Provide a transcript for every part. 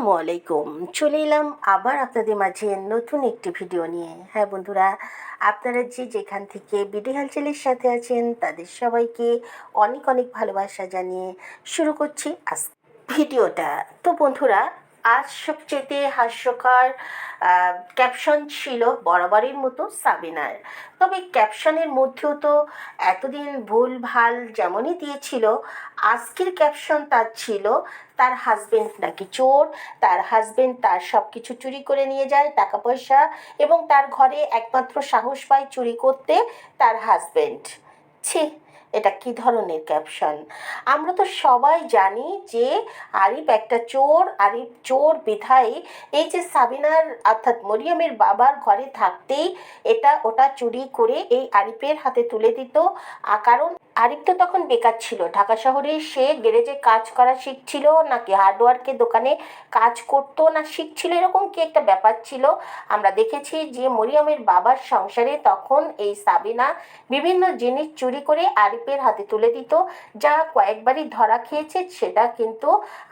আসসালামু আলাইকুম। চলে এলাম আবার আপনাদের মাঝে নতুন একটি ভিডিও নিয়ে। হ্যাঁ বন্ধুরা, আপনারা যে যেখান থেকে বিডি হালচালের সাথে আছেন, তাদের সবাইকে অনেক অনেক ভালোবাসা জানিয়ে শুরু করছি আজ ভিডিওটা। তো বন্ধুরা আজ সবচেয়ে হাস্যকর ক্যাপশন ছিল বরাবরের মতো সাবিনার। তবে ক্যাপশনের মধ্যেও তো এতদিন ভুল ভালো যেমনই দিয়েছিল, আজকের ক্যাপশন তার ছিল, তার হাজবেন্ড নাকি চোর, তার হাজবেন্ড তার সব কিছু চুরি করে নিয়ে যায় টাকা পয়সা এবং তার ঘরে একমাত্র সাহস পায় চুরি করতে তার হাজবেন্ড ছি এটা কি ধরনের ক্যাপশন আমরা তো সবাই জানি যে আরিফ একটা চোর, আরিফ চোর বিধায়। এই যে সাবিনার, অর্থাৎ মরিয়মের বাবার ঘরে থাকতেই এটা ওটা চুরি করে এই আরিফের হাতে তুলে দিত। কারণ আরিফ তো তখন বেকার ছিল। ঢাকা শহরে সে গ্যারেজে কাজ করা শিখছিল নাকি হার্ডওয়ার্কের দোকানে কাজ করতো না শিখছিল? এরকম কি একটা ব্যাপার ছিল? আমরা দেখেছি যে মরিয়মের বাবার সংসারে তখন এই সাবিনা বিভিন্ন জিনিস চুরি করে আরিফের হাতে তুলে দিত। যা কয়েকবারই ধরা খেয়েছে সেটা কিন্তু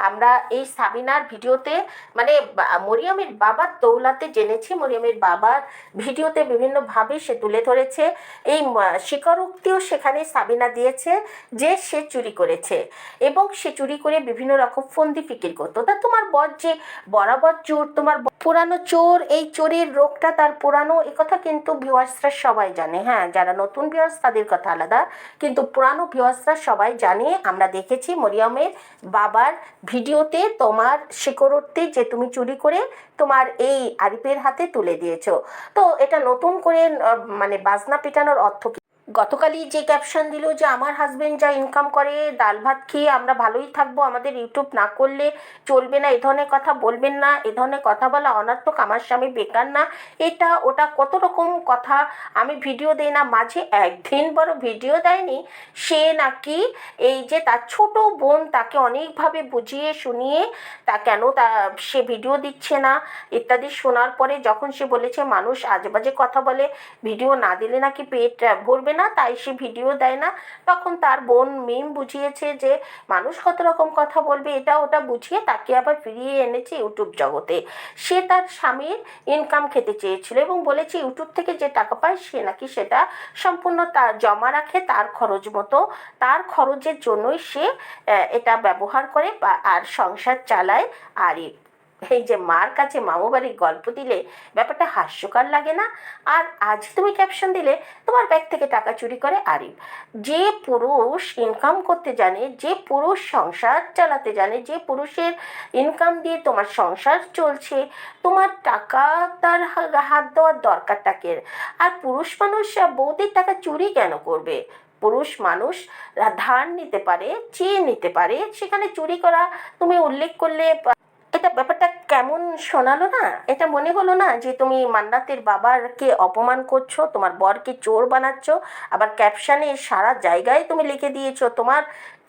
আমরা এই সাবিনার ভিডিওতে মানে মরিয়মের বাবার দৌলাতে জেনেছি। মরিয়মের বাবার ভিডিওতে বিভিন্নভাবে সে তুলে ধরেছে। এই স্বীকারোক্তিও সেখানে সাবিনা দিয়েছে যে সে চুরি করেছে। এবং সে চুরি করে বিভিন্ন রকম ফন্দি ফিকির করতো। তা তোমার বর যে বরাবর চোর, তোমার পুরানো চোর, এই চোরের রোগটা তার পুরানো কথা কিন্তু ভিউয়ার্সরা সবাই জানে। হ্যাঁ যারা নতুন ভিউয়ার্স তাদের কথা আলাদা। কিন্তু পুরানো ভিউয়ার্সরা সবাই জানে। আমরা দেখেছি মরিয়মের বাবার ভিডিওতে তোমার শিকড়তে যে তুমি চুরি করে তোমার এই আরিফের হাতে তুলে দিয়েছ। তো এটা নতুন করে মানে বাজনা পেটানোর অর্থ গতকালই যে ক্যাপশন দিল যে, আমার হাজবেন্ড যা ইনকাম করে, ডাল ভাত খেয়ে আমরা ভালোই থাকব, আমাদের ইউটিউব না করলে চলবে না, এ ধরনের কথা বলবেন না, এ ধরনের কথা বলা অনার্থক, আমার স্বামী বেকার না। এটা, ওটা কত রকম কথা, আমি ভিডিও দেই না, মাঝে একদিন বড় ভিডিও দেয়নি, সে নাকি এই যে তার ছোট বোন তাকে অনেকভাবে বুঝিয়ে শুনিয়ে তা কেন তা, সে ভিডিও দিচ্ছে না, ইত্যাদি শোনার পরে যখন সে বলেছে, মানুষ আজেবাজে কথা বলে ভিডিও না দিলে নাকি পেট ভরবে না, তাই সে ভিডিও দেয় না। তখন তার বোন মিম বুঝিয়েছে যে, মানুষ কত রকম কথা বলবে, এটা ওটা বুঝিয়ে তাকে আবার ফিরিয়ে এনেছে ইউটিউব জগতে। সে তার স্বামীর ইনকাম খেতে চেয়েছিল এবং বলেছে, ইউটিউব থেকে যে টাকা পায়, সে নাকি সেটা সম্পূর্ণ তার জমা রাখে তার খরচ মতো। তার খরচের জন্যই সে এটা ব্যবহার করে বা- আর সংসার চালায়, আর এই যে মার কাছে মামু বাড়ির গল্প দিলে ব্যাপারটা হাস্যকর লাগে না? আর আজ তুমি ক্যাপশন দিলে তোমার ব্যাগ থেকে টাকা চুরি করে আরিফ। যে পুরুষ ইনকাম করতে জানে, যে পুরুষ সংসার চালাতে জানে, যে পুরুষের ইনকাম দিয়ে তোমার সংসার চলছে, তোমার টাকা তার হাত দেওয়ার দরকার দরকারটাকে আর পুরুষ মানুষ বৌদির টাকা চুরি কেন করবে? পুরুষ মানুষ ধার নিতে পারে, চেয়ে নিতে পারে, সেখানে চুরি করা তুমি উল্লেখ করলে এটা ব্যাপারটা কেমন শোনালো না? এটা মনে হলো না যে তুমি মান্নাতের বাবারকে অপমান করছ, তোমার বরকে চোর বানাচ্ছ, আবার ক্যাপশানে সারা জায়গায় তুমি লিখে দিয়েছ, তোমার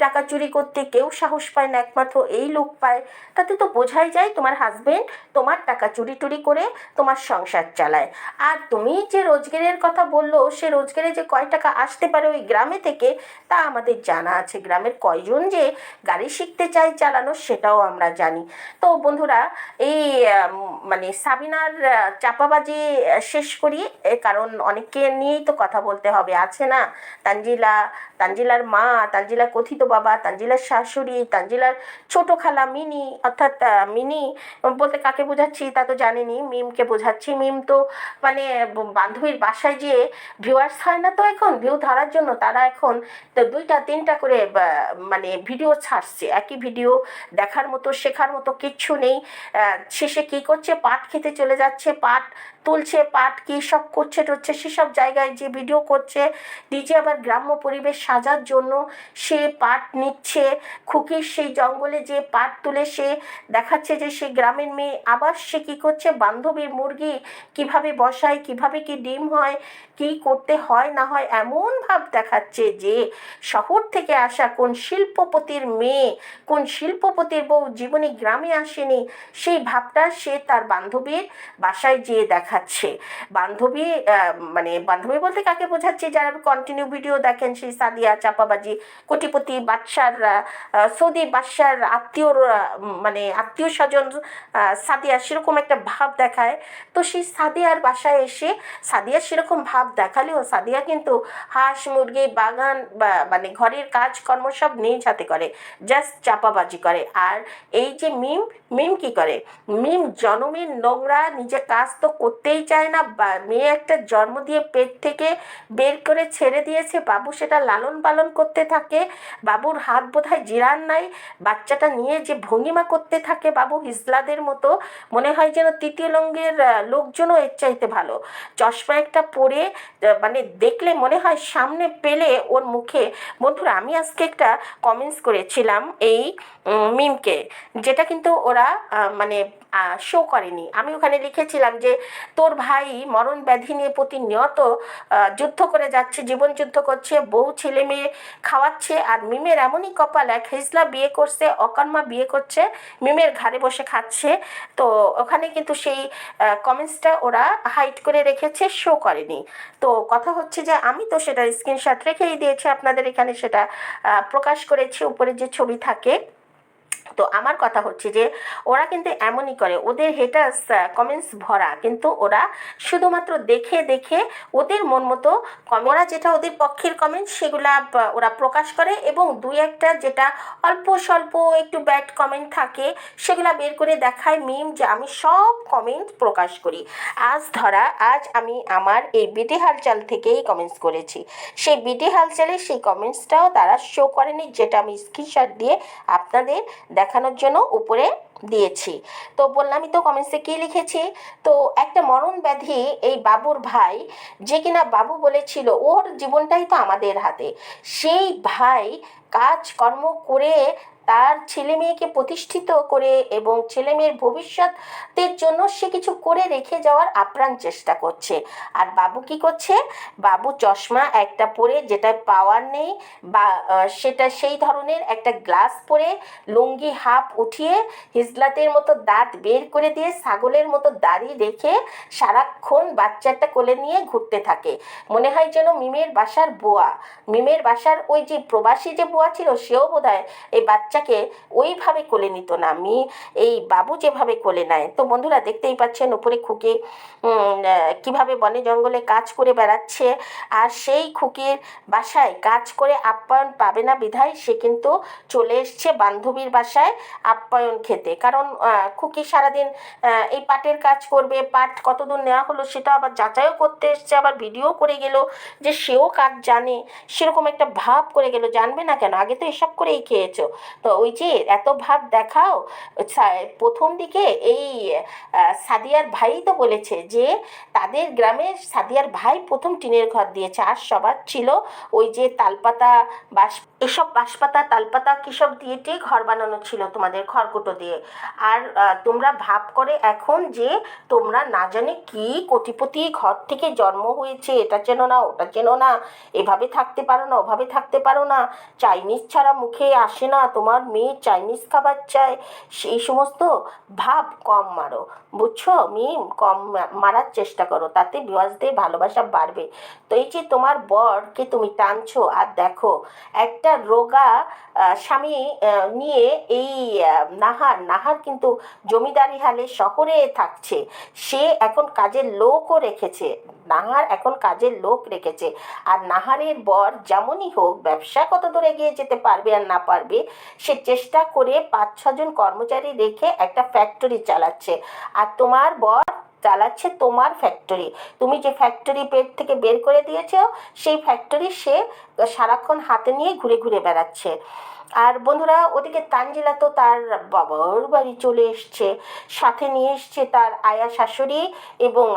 টাকা চুরি করতে কেউ সাহস পায় না, একমাত্র এই লোক পায়। তাতে তো বোঝাই যায় তোমার হাজবেন্ড তোমার টাকা চুরি টুরি করে তোমার সংসার চালায়। আর তুমি যে রোজগারের কথা বলল, সে রোজগারে যে কয় টাকা আসতে পারে ওই গ্রামে থেকে, তা আমাদের জানা আছে। গ্রামের কয়জন যে গাড়ি শিখতে চায় চালানো, সেটাও আমরা জানি। তো বন্ধুরা, এই মানে সাবিনার চাপাবাজি শেষ করি। কারণ অনেককে নিয়েই তো কথা বলতে হবে। আছে না? তানজিলা তানজিলার মা, তানজিলার কথিত বাবা, তানজিলার শাশুড়ি, তানজিলার ছোট খালা মিনি, অর্থাৎ মিনি বলতে কাকে বোঝাচ্ছি তা তো জানেনি, মিমকে বোঝাচ্ছি। মিম তো মানে বান্ধবীর বাসায় যেয়ে ভিউয়ার্স হয় না তো এখন ভিউ ধরার জন্য তারা এখন দুইটা, তিনটা করে মানে ভিডিও ছাড়ছে। একই ভিডিও দেখার মতো, শেখার মতো কিচ্ছু নেই। শেষে কি করছে? পাট খেতে চলে যাচ্ছে। পাট তুলছে, পাট কি সব করছে টচ্ছে সেসব জায়গায় যে ভিডিও করছে, নিজে আবার গ্রাম্য পরিবেশ সাজার জন্য সে পাট নিচ্ছে। খুকির সেই জঙ্গলে যে পাট তুলে সে দেখাচ্ছে যে সে গ্রামের মেয়ে। আবার সে কী করছে? বান্ধবীর মুরগি কীভাবে বসায়, কীভাবে কি ডিম হয়? কি করতে হয়, না হয় এমন ভাব দেখাচ্ছে যে শহর থেকে আসা কোন শিল্পপতির মেয়ে, কোন শিল্পপতির বউ জীবনে গ্রামে আসেনি, সেই ভাবটা সে তার বান্ধবীর বাসায় যেয়ে দেখাচ্ছে। বান্ধবী মানে বান্ধবী বলতে কাকে বোঝাচ্ছে? যারা কন্টিনিউ ভিডিও দেখেন, সেই সাদিয়া, চাপাবাজি, কোটিপতি, বাদশার সৌদি বাদশার আত্মীয়র মানে আত্মীয় স্বজন সাদিয়া সেরকম একটা ভাব দেখায়। তো সেই সাদিয়ার বাসায় এসে সাদিয়া সেরকম ভাব দেখালেও সাদিয়া কিন্তু হাঁস, মুরগি, বাগান বা মানে ঘরের কাজকর্ম সব নিজ হাতে করে জাস্ট চাপাবাজি করে। আর এই যে মিম মিম কি করে? মিম জনমের নোংরা, নিজে কাজ তো করতেই চায় না, বা মেয়ে একটা জন্ম দিয়ে পেট থেকে বের করে ছেড়ে দিয়েছে, বাবু সেটা লালন পালন করতে থাকে, বাবুর হাত বোধহয় জিরান নাই, বাচ্চাটা নিয়ে যে ভঙ্গিমা করতে থাকে বাবু হিজলাদের মতো, মনে হয় যেন তৃতীয় লঙ্গের লোকজনও এর চাইতে ভালো। চশমা একটা পরে মানে দেখলে মনে হয় সামনে পেলে ওর মুখে। বন্ধুরা, আমি আজকে একটা কমেন্টস করেছিলাম এই মিমকে, যেটা কিন্তু ওরা আহ, মানে শো করেনি। আমি ওখানে লিখেছিলাম যে তোর ভাই মরণ ব্যাধি নিয়ে প্রতিনিয়ত যুদ্ধ করে যাচ্ছে জীবন যুদ্ধ করছে বউ ছেলে মেয়ে খাওয়াচ্ছে আর মিমের এমনই কপাল এক হিজলা বিয়ে করছে অকর্মা বিয়ে করছে মিমের ঘাড়ে বসে খাচ্ছে। তো ওখানে কিন্তু সেই কমেন্টসটা ওরা হাইড করে রেখেছে শো করেনি। তো কথা হচ্ছে যে আমি তো সেটা স্ক্রিনশট রেখেই দিয়েছি আপনাদের এখানে সেটা প্রকাশ করেছি উপরে যে ছবি থাকে। তো আমার কথা হচ্ছে যে, ওরা কিন্তু এমনই করে। ওদের হেটার্স কমেন্টস ভরা। কিন্তু ওরা শুধুমাত্র দেখে দেখে ওদের মন মতো ওরা যেটা ওদের পক্ষের কমেন্টস সেগুলা ওরা প্রকাশ করে এবং দুই একটা যেটা অল্প স্বল্প একটু ব্যাড কমেন্ট থাকে সেগুলা বের করে দেখায় মিম যে আমি সব কমেন্ট প্রকাশ করি। আজ ধরা, আজ আমি আমার এই বিটি হালচাল থেকেই কমেন্টস করেছি। সেই বিটি হালচালে সেই কমেন্টসটাও তারা শো করেনি যেটা আমি স্ক্রিনশট দিয়ে আপনাদের দেখানোর জন্য উপরে দিয়েছি। তো বললামই তো কমেন্টসে কী লিখেছি? তো একটা মরণ ব্যাধি এই বাবুর ভাই, যে কিনা বাবু বলেছিল, ওর জীবনটাই তো আমাদের হাতে। সেই ভাই কাজকর্ম করে তার ছেলে মেয়েকে প্রতিষ্ঠিত করে এবং ছেলে মেয়ের ভবিষ্যতের জন্য সে কিছু করে রেখে যাওয়ার আপ্রাণ চেষ্টা করছে। আর বাবু কি করছে? বাবু চশমা একটা পরে যেটা পাওয়ার নেই বা সেটা সেই ধরনের একটা গ্লাস পরে লুঙ্গি হাফ উঠিয়ে হিজলাতের মতো দাঁত বের করে দিয়ে ছাগলের মতো দাড়ি রেখে সারাক্ষণ বাচ্চাটা কোলে নিয়ে ঘুরতে থাকে। মনে হয় যেন মিমের বাসার বোয়া। মিমের বাসার ওই যে প্রবাসী যে বোয়া ছিল, সেও বোধহয় এই বাচ্চাকে ওইভাবে কোলে নিত না। আমি, এই বাবু যেভাবে কোলে নেয়। তো বন্ধুরা দেখতেই পাচ্ছেন উপরে খুকি কীভাবে বনে জঙ্গলে কাজ করে বেড়াচ্ছে। আর সেই খুকির বাসায় কাজ করে আপ্যায়ন পাবে না বিধায় সে কিন্তু চলে এসছে বান্ধবীর বাসায় আপ্যায়ন খেতে। কারণ খুকি সারাদিন এই পাটের কাজ করবে, পাট কতদূর নেওয়া হলো সেটা আবার যাচাইও করতে এসছে, আবার ভিডিও করে গেল যে সেও কাজ জানে। সেরকম একটা ভাব করে গেল, জানবে না কেন? আগে তো এসব করেই খেয়েছো। তো ওই যে এত ভাব দেখাও প্রথম দিকে এই সাদিয়ার ভাই তো বলেছে যে তাদের গ্রামের সাদিয়ার ভাই প্রথম টিনের ঘর দিয়েছে। আর সবার ছিল ওই যে তালপাতা বাঁশ এসব বাঁশপাতা, তালপাতা কিসব দিয়ে টিয়ে ঘর বানানো ছিল তোমাদের খড়কুটো দিয়ে? আর তোমরা ভাব করে এখন যে তোমরা না জানে কি কোটিপতি ঘর থেকে জন্ম হয়েছে, এটা চেনো না, ওটা চেনো না, এভাবে থাকতে পারো না, ওভাবে থাকতে পারো না, চাইনিজ ছাড়া মুখে আসে না, তোমার মেয়ে চাইনিজ খাবার চায়, সেই সমস্ত ভাব কম মারো, বুঝছ? মিম কম মারার চেষ্টা করো, তাতে বিওয়াজদের ভালোবাসা বাড়বে। তো এই যে তোমার বরকে তুমি টানছো, আর দেখো, একটা রোগা স্বামী নিয়ে এই নাহার নাহার কিন্তু জমিদারি হালে শহরে থাকছে। সে এখন কাজের লোকও রেখেছে, নাহার এখন কাজের লোক রেখেছে। আর নাহারের বর যেমনই হোক, ব্যবসা কত দূর এগিয়ে যেতে পারবে আর না পারবে, সে চেষ্টা করে পাঁচ ছজন কর্মচারী রেখে একটা ফ্যাক্টরি চালাচ্ছে। আর তোমার বর চালাচ্ছে তোমার ফ্যাক্টরি তুমি যে ফ্যাক্টরি পেট থেকে বের করে দিয়েছ, সেই ফ্যাক্টরি সে সারাক্ষণ হাতে নিয়ে ঘুরে ঘুরে বেড়াচ্ছে। আর বন্ধুরা, ওদিকে তানজিলা তো তার বাবার বাড়ি চলে এসছে। সাথে নিয়ে এসছে তার আয়া শাশুড়ি এবং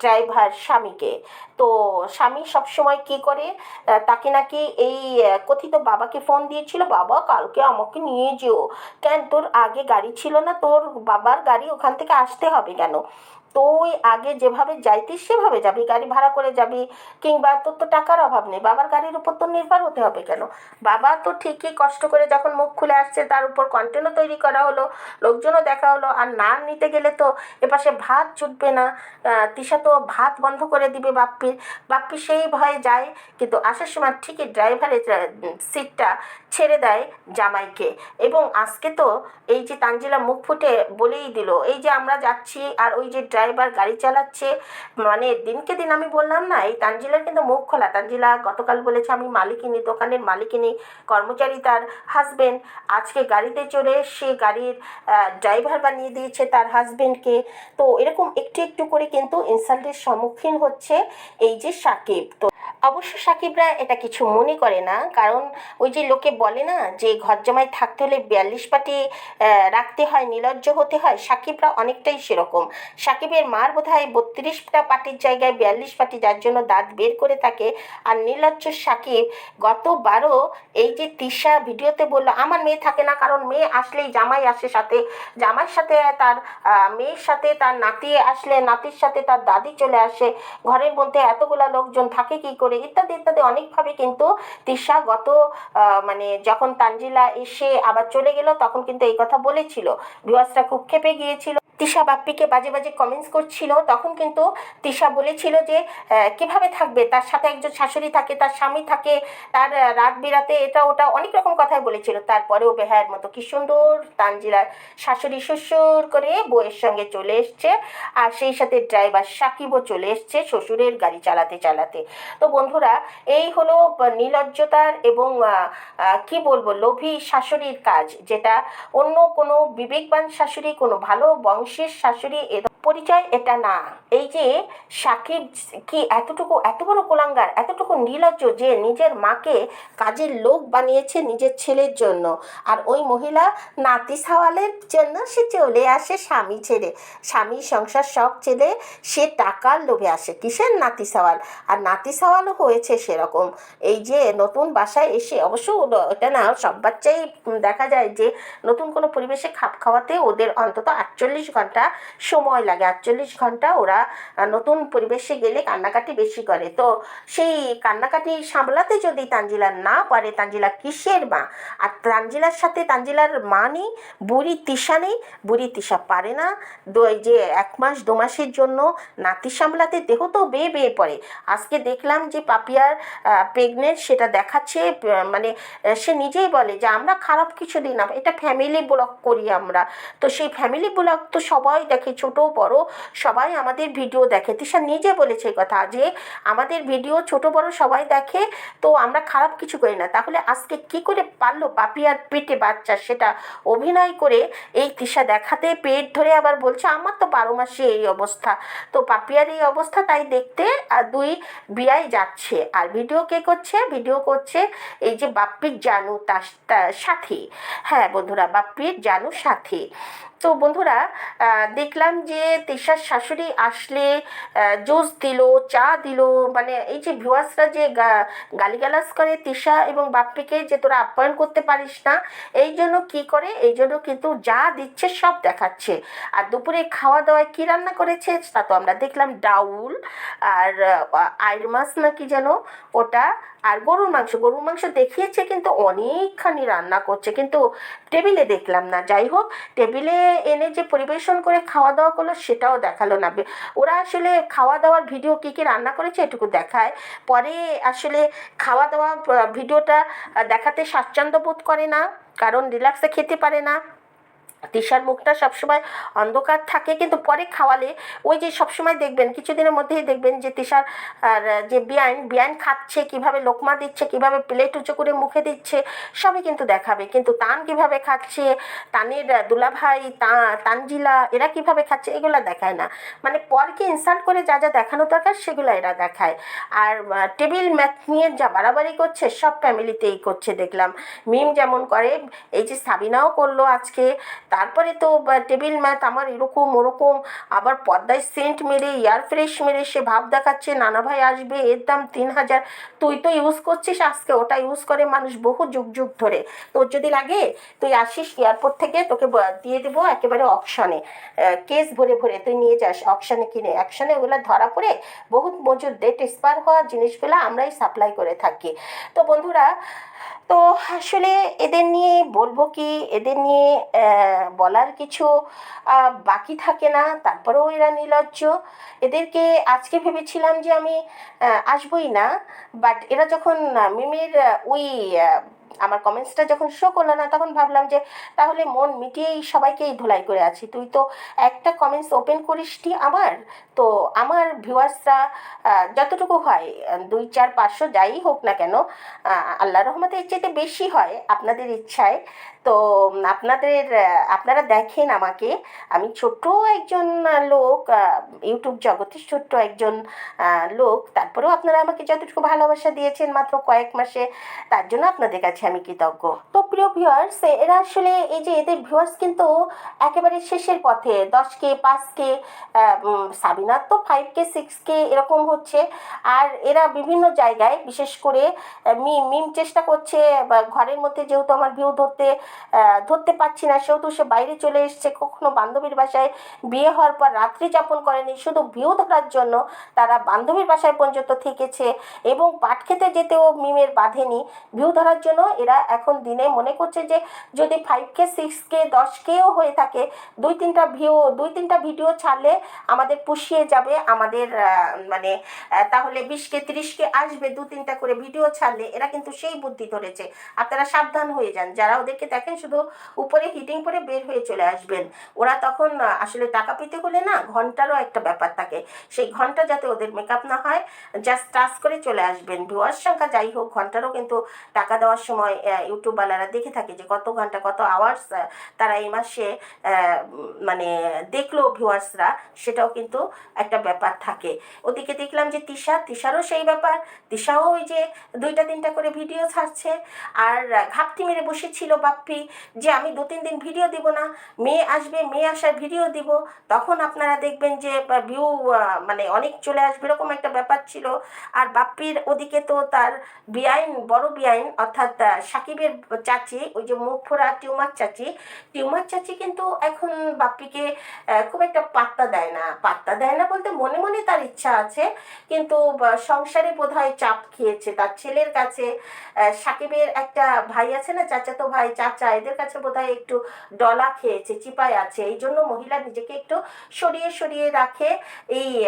ড্রাইভার স্বামীকে। তো স্বামী সবসময় কি করে? তাকে নাকি এই কথিত বাবাকে ফোন দিয়েছিল, বাবা, কালকে আমাকে নিয়ে যেও। কেন, তোর আগে গাড়ি ছিল না, তোর বাবার গাড়ি ওখান থেকে আসতে হবে কেন? তুই আগে যেভাবে যাইতিস, সেভাবে যাবি। গাড়ি ভাড়া করে যাবি কিংবা তোর তো টাকার অভাব নেই। বাবার গাড়ির উপর তো নির্ভর হতে হবে কেন? বাবা তো ঠিকই কষ্ট করে যখন মুখ খুলে আসছে, তার উপর কন্টেনও তৈরি করা হলো, লোকজনও দেখা হলো। আর না নিতে গেলে তো এপাশে ভাত জুটবে না। তিশা তো ভাত বন্ধ করে দিবে বাপ্পির বাপ্পি সেই ভয়ে যায়, কিন্তু আসার সময় ঠিকই ড্রাইভারের সিটটা ছেড়ে দেয় জামাইকে। এবং আজকে তো এই যে তানজিলা মুখ ফুটে বলেই দিল, এই যে আমরা যাচ্ছি, আর ওই যে ড্রাইভার গাড়ি চালাচ্ছে। মানে দিনকে দিন আমি বললাম না, এই তানজিলার কিন্তু মুখ খোলা। তানজিলা গতকাল বলেছে, আমি মালিকিনী, দোকানের মালিকিনী, কর্মচারী তার হাজবেন্ড আজকে গাড়িতে চড়ে সে গাড়ির ড্রাইভার বানিয়ে দিয়েছে তার হাজবেন্ডকে তো এরকম একটু একটু করে কিন্তু ইনসাল্টের সম্মুখীন হচ্ছে এই যে সাকিব। তো অবশ্য সাকিবরা এটা কিছু মনে করে না, কারণ ওই যে লোকে বলে না যে ঘর জামাই থাকতে হলে বিয়াল্লিশ পাটি রাখতে হয় নির্লজ্জ হতে হয়, সাকিবরা অনেকটাই সেরকম। সাকিবের মার বোধ হয় বত্রিশটা পাটির জায়গায় বিয়াল্লিশ পাটি, যার জন্য দাঁত বের করে থাকে। আর নির্লজ্জ সাকিব গতবারও এই যে তিশা ভিডিওতে বলল, আমার মেয়ে থাকে না, কারণ মেয়ে আসলেই জামাই আসে সাথে। জামাইয়ের সাথে তার মেয়ের সাথে তার নাতি আসলে, নাতির সাথে তার দাদি চলে আসে। ঘরের মধ্যে এতগুলা লোকজন থাকে কি করে ইত্যাদি ইত্যাদি অনেকভাবে কিন্তু তিশা গত মানে যখন তানজিলা এসে আবার চলে গেল তখন কিন্তু এই কথা বলেছিল। ভিউয়ার্সরা খুব খেপে গিয়েছিল। তিশা বাপ্পিকে বাজে বাজে কমেন্টস করছিল। তখন কিন্তু তিশা বলেছিল যে কীভাবে থাকবে? তার সাথে একজন শাশুড়ি থাকে, তার স্বামী থাকে, তার রাত বিরাতে এটা ওটা অনেক রকম কথাই বলেছিল। তারপরেও বেহায়ের মতো কি সুন্দর তানজিলার শাশুড়ি শ্বশুর করে বউয়ের সঙ্গে চলে এসছে আর সেই সাথে ড্রাইভার সাকিবও চলে এসছে শ্বশুরের গাড়ি চালাতে চালাতে। তো বন্ধুরা, এই হলো নির্লজ্জতার এবং কি বলব, লোভী শাশুড়ির কাজ, যেটা অন্য কোনো বিবেকবান শাশুড়ি, কোনো ভালো বংশের শাশুড়ি পরিচয় এটা না। এই যে সাকিব কি এতটুকু, এত বড় কোলাঙ্গার, এতটুকু নির্লজ্জ যে নিজের মাকে কাজের লোক বানিয়েছে নিজের ছেলের জন্য। আর ওই মহিলা নাতি সাওয়ালের জন্য সে চলে আসে স্বামী ছেড়ে। স্বামী সংসার সব ছেড়ে সে টাকার লোভে আসে। কিসের নাতি সাওয়াল? আর নাতি সাওয়ালও হয়েছে সেরকম। এই যে নতুন বাসায় এসে অবশ্য ওটা না, সব বাচ্চাই দেখা যায় যে নতুন কোনো পরিবেশে খাপ খাওয়াতে ওদের অন্তত আটচল্লিশ ঘণ্টা সময় লাগে, আটচল্লিশ ঘণ্টা ওরা নতুন পরিবেশে গেলে কান্নাকাটি বেশি করে। তো সেই কান্নাকাটি সামলাতে যদি তানজিলা না পারে, তানজিলা কিসের মা? আর তানজিলার সাথে তানজিলার মা নেই, বুড়ি তিশা নেই, বুড়ি তিশা পারে না। যে এক মাস, দু মাসের জন্য নাতি সামলাতে দেহ তো বেয়ে বেয়ে পড়ে। আজকে দেখলাম যে পাপিয়ার প্রেগনেন্ট সেটা দেখাচ্ছে মানে সে নিজেই বলে যে, আমরা খারাপ কিছু দিই না, এটা ফ্যামিলি ব্লগ করি আমরা। তো সেই ফ্যামিলি ব্লগ তো সবাই দেখে, ছোট, বড় সবাই আমাদের ভিডিও দেখে। তিশা নিজে বলেছে কথা যে, আমাদের ভিডিও ছোট, বড় সবাই দেখে, তো আমরা খারাপ কিছু করি না। তাহলে আজকে কি করে পারল পাপিয়ার পেটে বাচ্চা? সেটা অভিনয় করে এই তিশা দেখাতে পেট ধরে আবার বলছে, আমার তো বারো মাসে এই অবস্থা। তো পাপিয়ার এই অবস্থা তাই দেখতে, আর দুই বিয়াই যাচ্ছে। আর ভিডিও কে করছে? ভিডিও করছে এই যে বাপ্পির জানু তার সাথে। হ্যাঁ বন্ধুরা, বাপ্পির জানু সাথী। তো বন্ধুরা দেখলাম যে তিশার শাশুড়ি আসলে জুস দিল, চা দিল মানে এই যে ভিউয়ার্সরা যে গালিগালাজ করে তিশা এবং বাপ্পিকে যে তোরা আপ্যায়ন করতে পারিস না, এই জন্য কী করে? এই জন্য কিন্তু যা দিচ্ছে সব দেখাচ্ছে। আর দুপুরে খাওয়া দাওয়ায় কী রান্না করেছে? তা তো আমরা দেখলাম ডাউল আর আইর মাছ নাকি যেন ওটা আর গরুর মাংস গরুর মাংস দেখিয়েছে কিন্তু অনেকখানি রান্না করছে। কিন্তু টেবিলে দেখলাম না। যাই হোক টেবিলে এনে যে পরিবেশন করে খাওয়া দাওয়া করল সেটাও দেখাল না। ওরা আসলে খাওয়া দাওয়ার ভিডিও কী কী রান্না করেছে এটুকু দেখায়। পরে আসলে খাওয়া দাওয়া ভিডিওটা দেখাতে স্বাচ্ছন্দ্য বোধ করে না, কারণ রিল্যাক্সে খেতে পারে না। তিশার মুখটা সবসময় অন্ধকার থাকে, কিন্তু পরে খাওয়ালে ওই যে সবসময় দেখবেন, কিছুদিনের মধ্যেই দেখবেন যে তিশার আর যে বিয়াইন বিয়াইন খাচ্ছে, কীভাবে লোকমা দিচ্ছে, কীভাবে প্লেট উঁচু করে মুখে দিচ্ছে, সবই কিন্তু দেখাবে। কিন্তু তান কীভাবে খাচ্ছে, তানের দুলাভাই, তা, তানজিলা, এরা কীভাবে খাচ্ছে, এগুলো দেখায় না। মানে পরকে ইনসাল্ট করে যা যা দেখানো দরকার, সেগুলো এরা দেখায়। আর টেবিল ম্যাথ নিয়ে যা বাড়াবাড়ি করছে, সব ফ্যামিলিতেই করছে, দেখলাম। মিম যেমন করে, এই যে সাবিনাও করল আজকে তারপরে তো টেবিল ম্যাথ আমার এরকম ওরকম, আবার পর্দায় সেন্ট মেরে এয়ার ফ্রেশ মেরে সে ভাব দেখাচ্ছে, নানা ভাই আসবে, এর দাম তিন হাজার। তুই তো ইউজ করছিস আজকে, ওটা ইউজ করে মানুষ বহু যুগ যুগ ধরে। তোর যদি লাগে, তুই আসিস এয়ারপোর্ট থেকে, তোকে দিয়ে দেবো একেবারে অকশনে কেস ভরে ভরে তুই নিয়ে যাস অকশনে কিনে। অকশনে ওগুলো ধরা পড়ে, বহুত মজুর ডেট এক্সপায়ার হওয়া জিনিসগুলো আমরাই সাপ্লাই করে থাকি। তো বন্ধুরা তো আসলে এদের নিয়ে বলব কি, এদের নিয়ে বলার কিছু বাকি থাকে না, তারপরেও এরা নির্লজ্জ। এদেরকে আজকে ভেবেছিলাম যে আমি আসবোই না বাট এরা যখন মিমের ওই আমার কমেন্টসটা যখন শো করল না, তখন ভাবলাম যে তাহলে মন মিটিয়েই সবাইকেই ধোলাই করে আছি। তুই তো একটা কমেন্টস ওপেন করিসটি আমার? তো আমার ভিউয়ার্সরা যতটুকু হয় দুই, চার, পাঁচশো যাই হোক না কেন আল্লাহ রহমতে এর চাইতে বেশি হয় আপনাদের ইচ্ছায়। তো, আপনাদের আপনারা দেখেন আমাকে। আমি ছোট্ট একজন লোক ইউটিউব জগতের ছোট্ট একজন লোক। তারপরেও আপনারা আমাকে যতটুকু ভালোবাসা দিয়েছেন মাত্র কয়েক মাসে, তার জন্য আপনাদের কাছে আমি কৃতজ্ঞ। তো প্রিয় ভিউয়ার্স এরা আসলে এই যে এদের ভিউয়ার্স কিন্তু একেবারে শেষের পথে, দশ কে, পাঁচ কে সাবিনার তো ফাইভ কে সিক্স কে, এরকম হচ্ছে। আর এরা বিভিন্ন জায়গায়, বিশেষ করে মিম মিম চেষ্টা করছে ঘরের মধ্যে যেহেতু আমার ভিউ ধরতে ধরতে পারছি না। সেহেতু সে বাইরে চলে এসছে। কখনো বান্ধবীর বাসায় বিয়ে হওয়ার পর রাত্রি যাপন করেনি। শুধু ভিউ ধরার জন্য তারা বান্ধবীর বাসায় পর্যন্ত থেকেছে এবং পাট খেতে যেতেও মিমের বাঁধেনি। ভিউ ধরার জন্য এরা এখন দিনে মনে করছে যে যদি ফাইভ কে সিক্স কে দশ কেও হয়ে থাকে, দুই তিনটা ভিউ, দুই তিনটা ভিডিও ছাড়লে আমাদের পুষিয়ে যাবে। আমাদের মানে তাহলে বিশ কে তিরিশ কে আসবে দু তিনটা করে ভিডিও ছাড়লে, এরা কিন্তু সেই বুদ্ধি ধরেছে। আপনারা সাবধান হয়ে যান। যারা ওদেরকে দেখেন শুধু উপরে হিটিং করে বের হয়ে চলে আসবেন। ওরা তখন আসলে টাকা পেতে হলে না ঘন্টারও একটা ব্যাপার থাকে। সেই ঘণ্টা যাতে ওদের মেকআপ না হয় জাস্ট টাচ করে চলে আসবেন। ভিউয়ার সংখ্যা যাই হোক, ঘন্টারও কিন্তু টাকা দেওয়ার সময় ইউটিউবওয়ালারা দেখে থাকে যে কত ঘণ্টা, কত আওয়ার্স তারা এই মাসে মানে দেখল ভিউয়ার্সরা সেটাও কিন্তু একটা ব্যাপার থাকে। ওদিকে দেখলাম যে তিশা, তিশারও সেই ব্যাপার। তিশাও ওই যে দুইটা, তিনটা করে ভিডিও ছাড়ছে। আর ঘাপটি মেরে বসেছিল বাপ্পি। যে আমি দু তিন দিন ভিডিও দিব না, মেয়ে আসবে, মেয়ে আসার ভিডিও দিব, তখন আপনারা দেখবেন যে ভিউ মানে অনেক চলে আসবে, এরকম একটা ব্যাপার ছিল। আর বাপ্পির ওদিকে তো তার বিআইন বড় বিআইন অর্থাৎ সাকিবের চাচি, ওই যে মুখ ফোড়া টিউমার চাচি টিউমার চাচি কিন্তু এখন বাপ্পিকে খুব একটা পাত্তা দেয় না। পাত্তা দেয় না বলতে মনে মনে তার ইচ্ছা আছে, কিন্তু সংসারে বোধহয় চাপ খেয়েছে। তার ছেলের কাছে সাকিবের একটা ভাই আছে না, চাচাতো ভাই, চাচা এদের কাছে বোধহয় একটু ডলা খেয়েছে, চিপায় আছে। এই জন্য মহিলা নিজেকে একটু সরিয়ে সরিয়ে রাখে। এই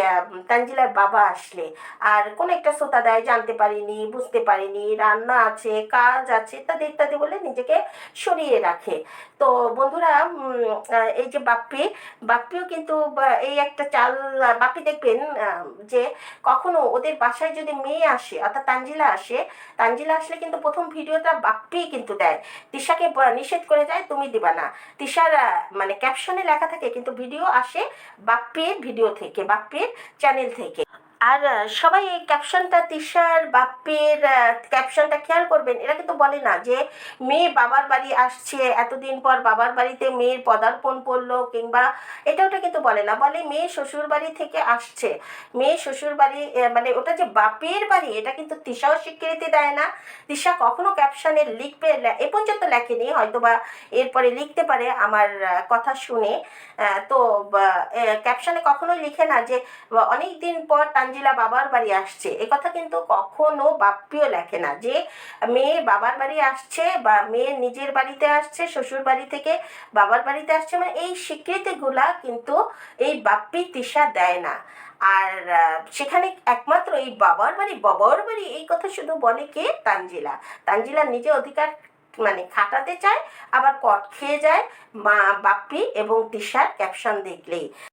তানজিলার বাবা আসলে। আর কোন একটা শ্রোতা দেয়, জানতে পারিনি, বুঝতে পারিনি, রান্না আছে, কাজ আছে, ইত্যাদি ইত্যাদি বলে নিজেকে সরিয়ে রাখে। তো বন্ধুরা এই যে বাপ্পি, বাপ্পিও কিন্তু এই একটা চাল বাপ্পি দেখবেন যে কখনো ওদের বাসায় যদি মেয়ে আসে, অর্থাৎ তানজিলা আসে, তানজিলা আসলে কিন্তু প্রথম ভিডিওটা বাপ্পি কিন্তু দেয়। তিশাকে ব- নিষেধ করে যায় তুমি দিবা না। তিশার মানে ক্যাপশনে লেখা থাকে, কিন্তু ভিডিও আসে বাপ্পির ভিডিও থেকে, বাপ্পির চ্যানেল থেকে। আর সবাই এই ক্যাপশনটা তিশার বাপ্পির আহ, ক্যাপশনটা খেয়াল করবেন এরা কিন্তু বলে না যে মেয়ে বাবার বাড়ি আসছে এতদিন পর বাবার বাড়িতে মেয়ের পদার্পণ পড়ল কিংবা এটা ওটা কিন্তু বলে না বলে মেয়ে শ্বশুর বাড়ি থেকে আসছে। মেয়ে শ্বশুর বাড়ি মানে ওটা যে বাপের বাড়ি এটা কিন্তু তিশাও স্বীকৃতি দেয় না। তিশা কখনো ক্যাপশনে লিখবে এ পর্যন্ত লেখেনি হয়তো বা এরপরে লিখতে পারে আমার কথা শুনে। তো ক্যাপশনে কখনোই লিখে না যে অনেক দিন পর তানজিলা বাবার বাড়ি আসছে। এ কথা কিন্তু কখনো বাপ্পিও লেখে না যে, মেয়ে বাবার বাড়ি আসছে বা মেয়ে নিজের বাড়িতে আসছে, শ্বশুর বাড়ি থেকে বাবার বাড়িতে আসছে মানে এই স্বীকৃতিগুলা কিন্তু এই বাপ্পি তিশা দেয় না। আর সেখানে একমাত্র এই বাবার বাড়ি বাবার বাড়ি এই কথা শুধু বলে কে? তানজিলা। তানজিলা নিজে অধিকার মানে খাটাতে চায়, আবার কট খেয়ে যায় মা বাপ্পি এবং তিশার ক্যাপশন দেখলেই।